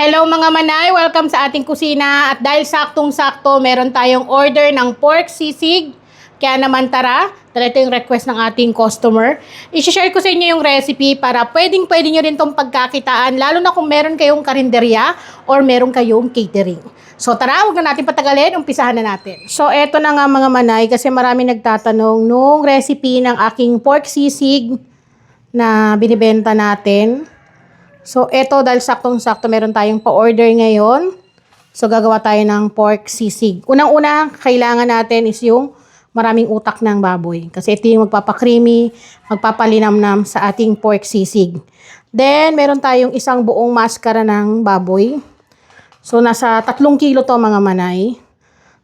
Hello mga manay, welcome sa ating kusina. At dahil saktong-sakto, meron tayong order ng pork sisig. Kaya naman tara, dahil ito yung request ng ating customer. I-share ko sa inyo yung recipe para pwedeng pwede nyo rin itong pagkakitaan, lalo na kung meron kayong karinderya or meron kayong catering. So tara, huwag na natin patagalin, umpisahan na natin. So eto na nga mga manay, kasi marami nagtatanong nung recipe ng aking pork sisig na binibenta natin. So, eto dahil saktong-sakto meron tayong pa-order ngayon. So, gagawa tayo ng pork sisig. Unang-una, kailangan natin is yung maraming utak ng baboy. Kasi ito yung magpapakreamy, magpapalinamnam sa ating pork sisig. Then, meron tayong isang buong maskara ng baboy. So, nasa tatlong kilo to mga manay.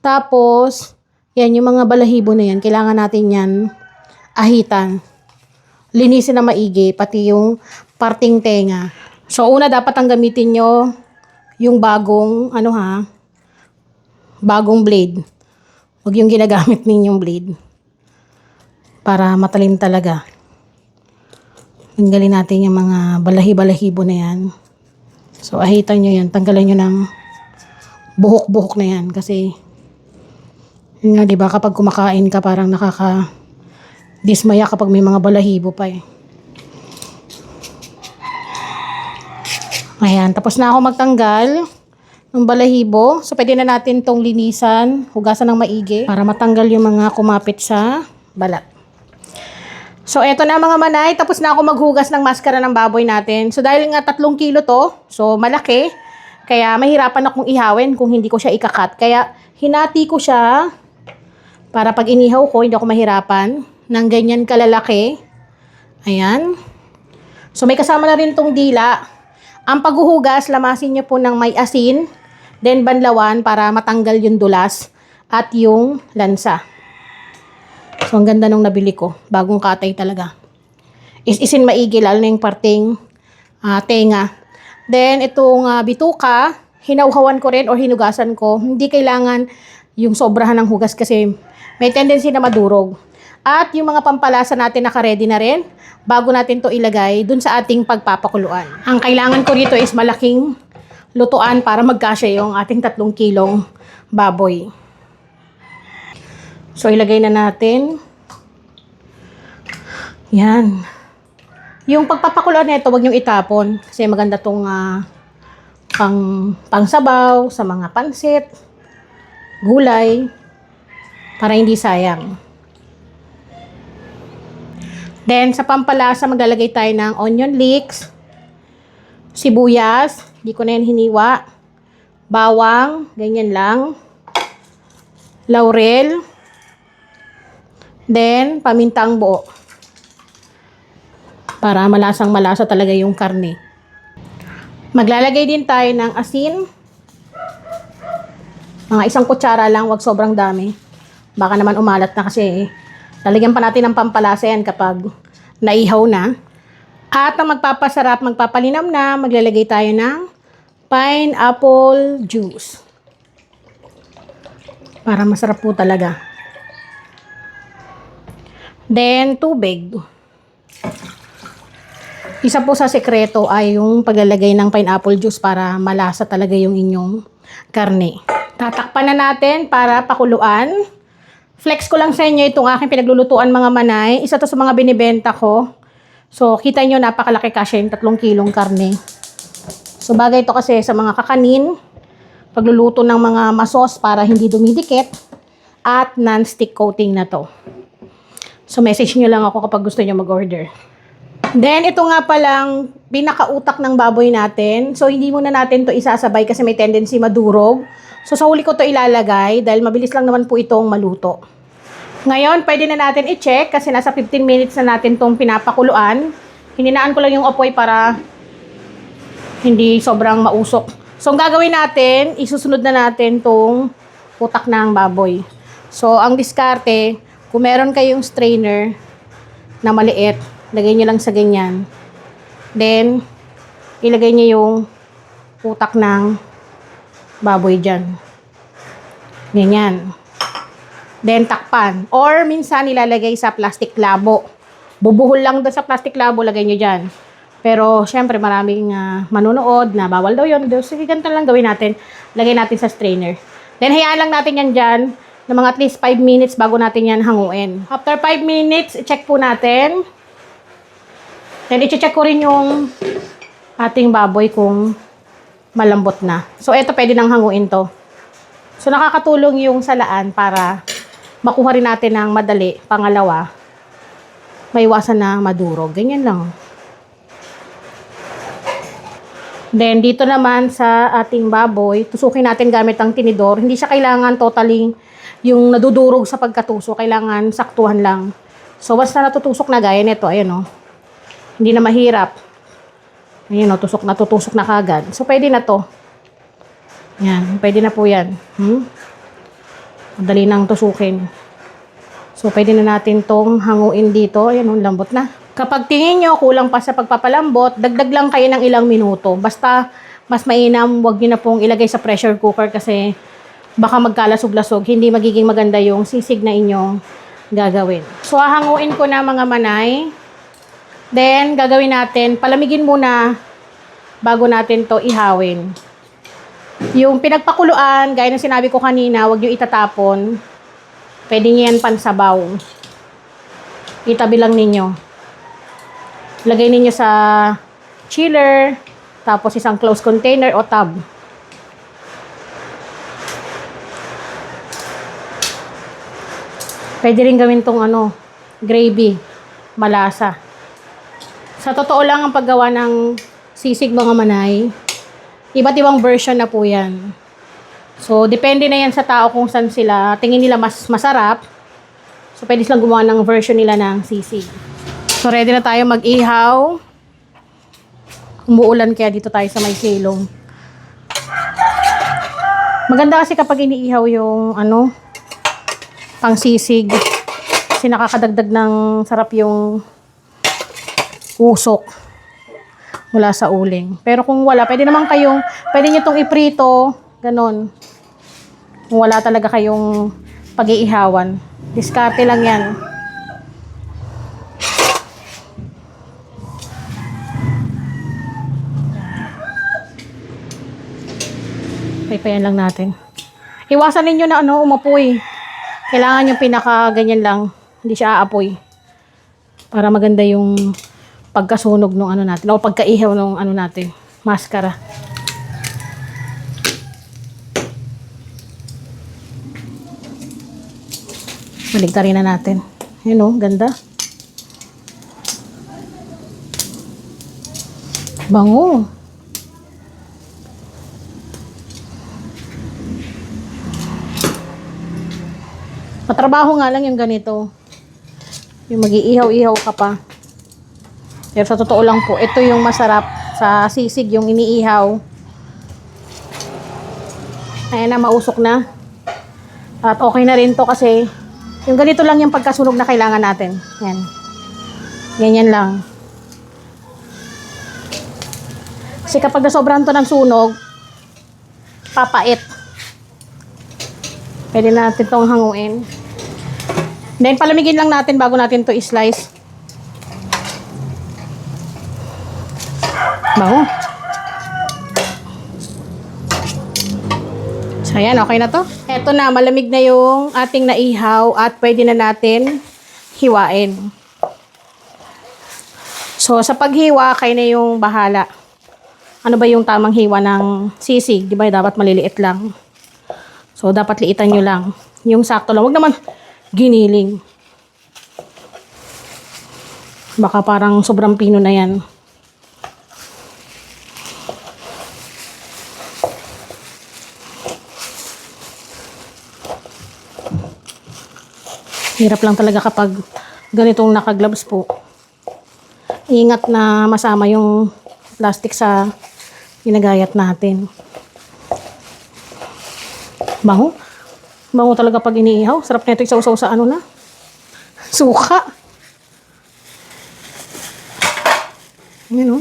Tapos, yan, yung mga balahibo na yan, kailangan natin yan ahitan linisin na maigi, pati yung parting tenga. So, una dapat ang gamitin nyo yung bagong, ano ha, bagong blade. Huwag yung ginagamit ninyong blade. Para matalim talaga. Tanggalin natin yung mga balahi-balahibo na yan. So, ahitan nyo yan. Tanggalan nyo ng buhok-buhok na yan. Kasi, yun nga, di kapag kumakain ka, parang nakaka dismaya kapag may mga balahibo pa eh. Ayan, tapos na ako magtanggal ng balahibo. So, pwede na natin tong linisan, hugasan ng maigi para matanggal yung mga kumapit sa balat. So, eto na mga manay. Tapos na ako maghugas ng maskara ng baboy natin. So, dahil nga tatlong kilo to, so malaki. Kaya mahirapan akong ihawin kung hindi ko siya ikakat. Kaya hinati ko siya para pag inihaw ko, hindi ako mahirapan ng ganyan kalalaki. Ayan. So may kasama na rin tong dila. Ang paghuhugas, lamasin niyo po ng may asin, then banlawan para matanggal yung dulas at yung lansa. So ang ganda nung nabili ko. Bagong katay talaga. Is-isin maigi, lalo na yung parting ah, tenga. Then itong ah, bituka, hinauhawan ko rin or hinugasan ko. Hindi kailangan yung sobrahan ng hugas kasi may tendency na madurog. At yung mga pampalasa natin naka-ready na rin bago natin to ilagay dun sa ating pagpapakuluan. Ang kailangan ko rito is malaking lutuan para magkasya yung ating tatlong kilong baboy. So ilagay na natin. Yan. Yung pagpapakuluan nito, wag niyong itapon kasi maganda tong ah, pang pangsabaw sa mga pansit, gulay para hindi sayang. Then, sa pampalasa, maglalagay tayo ng onion leeks, sibuyas, hindi ko na yan hiniwa, bawang, ganyan lang, laurel, then, pamintang buo. Para malasang malasa talaga yung karne. Maglalagay din tayo ng asin. Mga isang kutsara lang, wag sobrang dami. Baka naman umalat na kasi eh. Lalagyan pa natin ng pampalasa yan kapag naihaw na. At ang magpapasarap, magpapalinam na, maglalagay tayo ng pineapple juice. Para masarap po talaga. Then, tubig. Isa po sa sekreto ay yung paglalagay ng pineapple juice para malasa talaga yung inyong karne. Tatakpan na natin para pakuluan. Flex ko lang sa inyo itong aking pinaglulutuan mga manay. Isa to sa mga binibenta ko. So, kita nyo napakalaki kasi yung tatlong kilong karne. So, bagay to kasi sa mga kakanin. Pagluluto ng mga masos para hindi dumidikit. At non-stick coating na to. So, message nyo lang ako kapag gusto nyo mag-order. Then, ito nga palang pinakautak ng baboy natin. So, hindi muna natin to isasabay kasi may tendency madurog. So, sa huli ko to ilalagay dahil mabilis lang naman po itong maluto. Ngayon, pwede na natin i-check kasi nasa 15 minutes na natin itong pinapakuluan. Hininaan ko lang yung apoy para hindi sobrang mausok. So, ang gagawin natin, isusunod na natin itong utak ng baboy. So, ang diskarte, kung meron kayong strainer na maliit, lagay nyo lang sa ganyan. Then, ilagay nyo yung utak ng baboy dyan. Ganyan. Then, takpan. Or, minsan, ilalagay sa plastic labo. Bubuhol lang doon sa plastic labo, lagay nyo dyan. Pero, syempre, maraming ah, manonood na bawal daw yun. Sige, ganito lang gawin natin. Lagay natin sa strainer. Then, hayaan lang natin yan dyan ng mga at least 5 minutes bago natin yan hanguin. After 5 minutes, i-check po natin. Then, i-check ko rin yung ating baboy kung malambot na. So, ito pwede nang hanguin to. So, nakakatulong yung salaan para makuha rin natin ng madali. Pangalawa, maiwasan na madurog. Ganyan lang. Then, dito naman sa ating baboy, tusukin natin gamit ang tinidor. Hindi siya kailangan totaling yung nadudurog sa pagkatusok. Kailangan saktuhan lang. So, basta natutusok na gaya nito, ayan o. Hindi na mahirap. Ayan o, tusok na tutusok na kagad. So, pwede na to. Yan, pwede na po yan. Hmm? Madali nang tusukin. So, pwede na natin tong hanguin dito. Ayan, oh, lambot na. Kapag tingin nyo, kulang pa sa pagpapalambot, dagdag lang kayo ng ilang minuto. Basta, mas mainam, wag nyo na pong ilagay sa pressure cooker kasi baka magkalasog-lasog. Hindi magiging maganda yung sisig na inyong gagawin. So, hahanguin ko na mga manay. Then, gagawin natin, palamigin muna bago natin to ihawin. Yung pinagpakuluan, gaya ng sinabi ko kanina, wag nyo itatapon. Pwede nyo yan pansabaw. Itabi lang ninyo. Lagay ninyo sa chiller, tapos isang closed container o tub. Pwede rin gawin tong ano, gravy, malasa. Sa totoo lang ang paggawa ng sisig mga manay, iba't ibang version na po yan. So, depende na yan sa tao kung saan sila, tingin nila mas masarap. So, pwede silang gumawa ng version nila ng sisig. So, ready na tayo mag-ihaw. Umuulan kaya dito tayo sa may silong. Maganda kasi kapag iniihaw yung ano, pang sisig. Kasi nakakadagdag ng sarap yung usok mula sa uling. Pero kung wala, pwede naman kayong, pwede nyo itong iprito, ganon. Kung wala talaga kayong pag-iihawan. Diskarte lang yan. Paypayan lang natin. Iwasan ninyo na ano, umapoy. Kailangan yung pinaka ganyan lang. Hindi siya aapoy. Para maganda yung pagkasunog ng ano natin. O pagkaihaw ng ano natin. Maskara. Baligtarin na natin. Yun o, ganda. Bango. Matrabaho nga lang yung ganito. Yung mag-iihaw-ihaw ka pa. Pero sa totoo lang po, ito yung masarap sa sisig, yung iniihaw. Ayan na, mausok na. At okay na rin to kasi yung ganito lang yung pagkasunog na kailangan natin. Yan. Ganyan lang. Kasi kapag nasobrahan to ng sunog, papait. Pwede na natin itong hanguin. Then, palamigin lang natin bago natin to i-slice. Bango. So, ayan, okay na to. Eto na, malamig na yung ating naihaw at pwede na natin hiwain. So, sa paghiwa, kayo na yung bahala. Ano ba yung tamang hiwa ng sisig? Di ba? Dapat maliliit lang. So, dapat liitan nyo lang. Yung sakto lang. Huwag naman giniling. Baka parang sobrang pino na yan. Hirap lang talaga kapag ganitong naka-gloves po. Ingat na masama yung plastic sa ginagayat natin. Bango. Bango talaga pag iniihaw. Sarap na ito isaw-saw sa ano na. Suka. Yan o.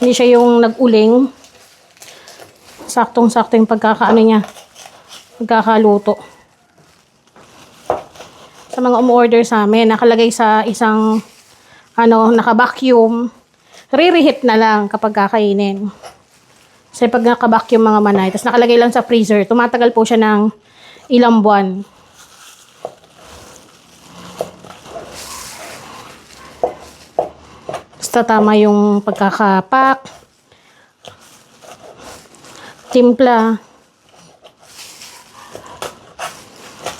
Hindi siya yung nag-uling. Saktong-sakto yung pagkakaano niya. Pagkakaluto. Sa mga umorder sa amin, nakalagay sa isang ano, naka-vacuum, re-reheat na lang kapag kakainin. Kasi pag naka-vacuum mga manay, tapos nakalagay lang sa freezer, tumatagal po siya ng ilang buwan. Basta tama yung pagkakapak, timpla.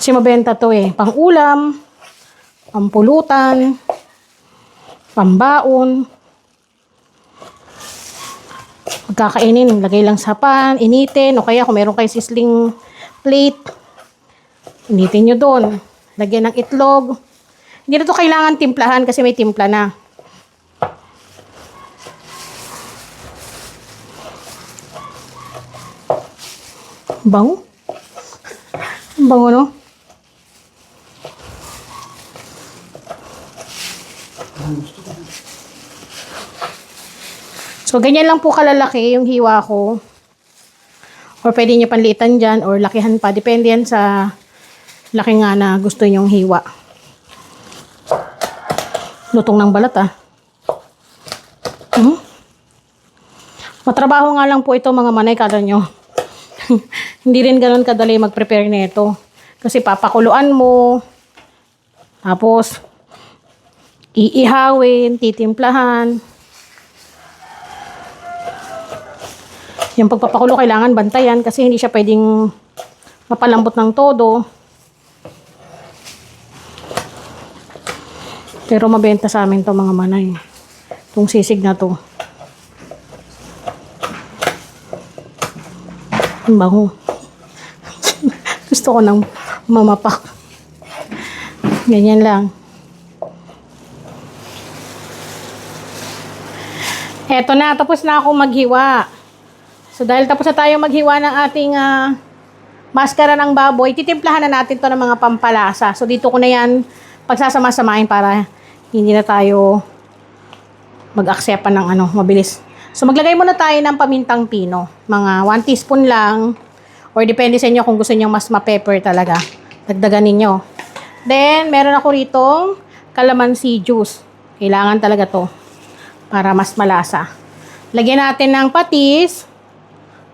Kasi mabenta to eh. Pang ulam, pampulutan, pambaon. Pagkakainin, lagay lang sa pan, initin, o kaya kung meron kayo sisling plate, initin nyo doon. Lagyan ng itlog. Hindi na to kailangan timplahan kasi may timpla na. Bango. Ang Bango, no? So, ganyan lang po kalalaki yung hiwa ko. Or pwede nyo panlitan dyan or lakihan pa. Depende yan sa laki nga na gusto nyong hiwa. Lutong ng balat ah. Hmm? Matrabaho nga lang po ito mga manay kada nyo. Hindi rin ganun kadali mag-prepare nito. Kasi papakuluan mo. Tapos, iihawin, titimplahan. Yung pagpapakulo kailangan bantayan kasi hindi siya pwedeng mapalambot ng todo. Pero mabenta sa amin to mga manay. Itong sisig na to. Ang bango. Gusto ko ng mamapak. Ganyan lang. Eto na, tapos na ako maghiwa. So dahil tapos na tayo maghiwa ng ating ah, maskara ng baboy, titimplahan na natin to ng mga pampalasa. So dito ko na yan pagsasama-samahin para hindi na tayo mag-accept ng ano, mabilis. So maglagay muna tayo ng pamintang pino. Mga 1 teaspoon lang or depende sa inyo kung gusto niyo mas ma-pepper talaga. Dagdagan ninyo. Then meron ako rito calamansi juice. Kailangan talaga to para mas malasa. Lagyan natin ng patis,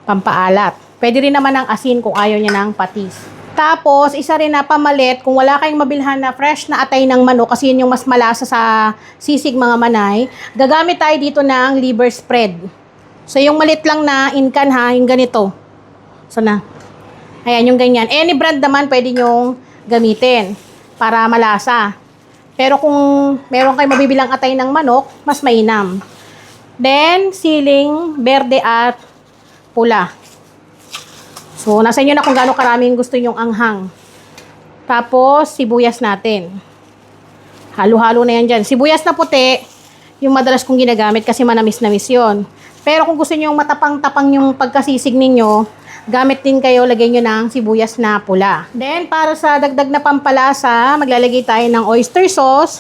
pampaalat. Pwede rin naman ng asin kung ayaw niya ng patis. Tapos, isa rin na pamalit, kung wala kayong mabilhan na fresh na atay ng manok, kasi yun yung mas malasa sa sisig mga manay, gagamit tayo dito ng liver spread. So, yung malit lang na incan ha, yung ganito. So, na. Ayan, yung ganyan. Any brand naman pwede nyong gamitin para malasa. Pero kung meron kayong mabibilang atay ng manok, mas mainam. Then, siling, berde at pula. So, nasa inyo na kung gaano karaming gusto nyong anghang. Tapos, sibuyas natin. Halo-halo na yan dyan. Sibuyas na puti, yung madalas kong ginagamit kasi manamis-namis yon. Pero kung gusto nyo matapang-tapang yung pagkasisig ninyo, gamit din kayo, lagay nyo ng sibuyas na pula. Then, para sa dagdag na pampalasa, maglalagay tayo ng oyster sauce.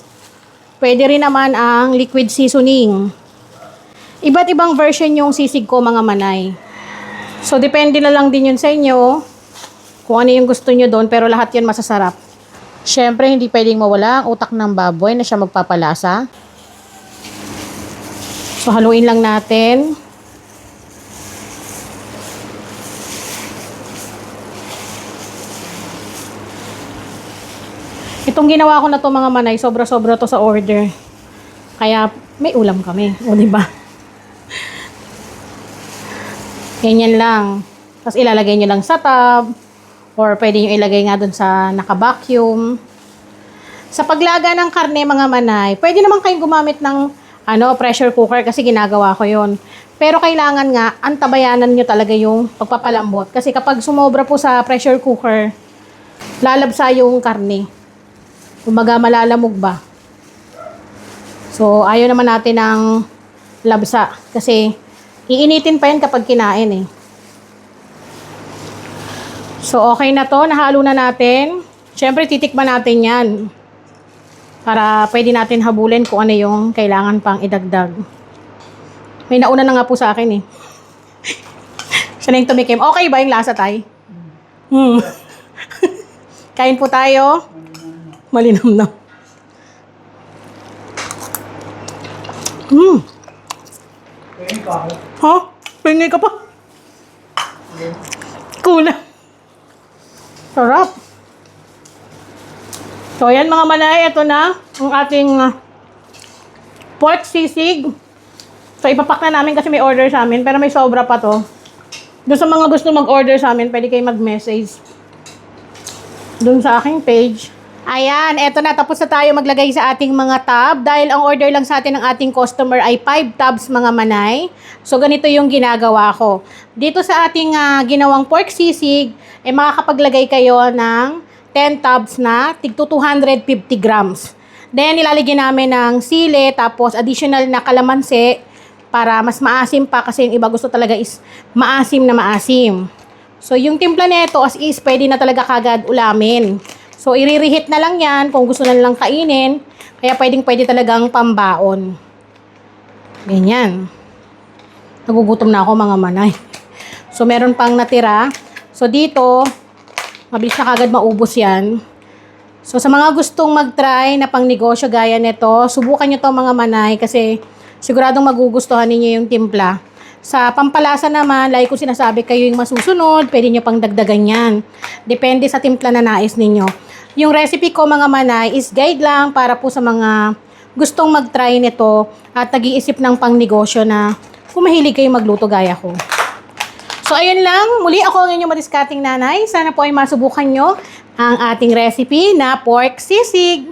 Pwede rin naman ang liquid seasoning. Iba't ibang version yung sisig ko mga manay. So, depende na lang din yun sa inyo kung ano yung gusto nyo doon, pero lahat yun masasarap. Siyempre, hindi pwedeng mawala ang utak ng baboy na siya magpapalasa. So, haluin lang natin. Itong ginawa ko na to mga manay, sobra-sobra to sa order. Kaya may ulam kami, o di ba? Ganyan lang. Tapos ilalagay nyo lang sa tub. Or pwede nyo ilagay nga dun sa naka-vacuum. Sa paglaga ng karne, mga manay, pwede naman kayong gumamit ng ano, pressure cooker kasi ginagawa ko yon. Pero kailangan nga, antabayanan nyo talaga yung pagpapalambot. Kasi kapag sumobra po sa pressure cooker, lalabsa yung karne. Kumaga malalamog ba. So, ayaw naman natin ng labsa. Kasi, iinitin pa yan kapag kinain eh. So, okay na to. Nahalo na natin. Siyempre, titikman natin yan. Para pwede natin habulin kung ano yung kailangan pang idagdag. May nauna na nga po sa akin eh. Siya na yung tumikim. Okay ba yung lasa, tay? Hmm. Kain po tayo. Malinam na. Hmm. Ha? Pingay ka pa? Kulang. Sarap. So, ayan mga manay. Ito na ang ating ah, pork sisig. So, ipapak na namin kasi may order sa amin. Pero may sobra pa to. Doon sa mga gusto mag-order sa amin, pwede kayo mag-message. Doon sa aking page. Ayan, eto na. Tapos na tayo maglagay sa ating mga tab. Dahil ang order lang sa atin ng ating customer ay 5 tabs mga manay. So, ganito yung ginagawa ko. Dito sa ating ah, ginawang pork sisig, ay makakapaglagay kayo ng 10 tabs na tigto 250 grams. Then, ilalagyan namin ng sili, tapos additional na kalamansi para mas maasim pa kasi yung iba gusto talaga is maasim na maasim. So, yung timpla nito as is, pwede na talaga kagad ulamin. So, iririhit na lang yan kung gusto na lang kainin. Kaya pwedeng pwede talagang pambaon. Ganyan. Nagugutom na ako mga manay. So, meron pang natira. So, dito, mabilis na kagad maubos yan. So, sa mga gustong mag-try na pang negosyo gaya nito, subukan nyo to mga manay kasi siguradong magugustuhan ninyo yung timpla. Sa pampalasa naman, like ko sinasabi, kayo yung masusunod, pwede nyo pang dagdagan yan. Depende sa timpla na nais ninyo. Yung recipe ko mga manay is guide lang para po sa mga gustong mag-try nito at nag-iisip ng pang negosyo na kung mahilig kayo magluto gaya ko. So, ayun lang. Muli ako ang inyong madiskating nanay. Sana po ay masubukan nyo ang ating recipe na pork sisig.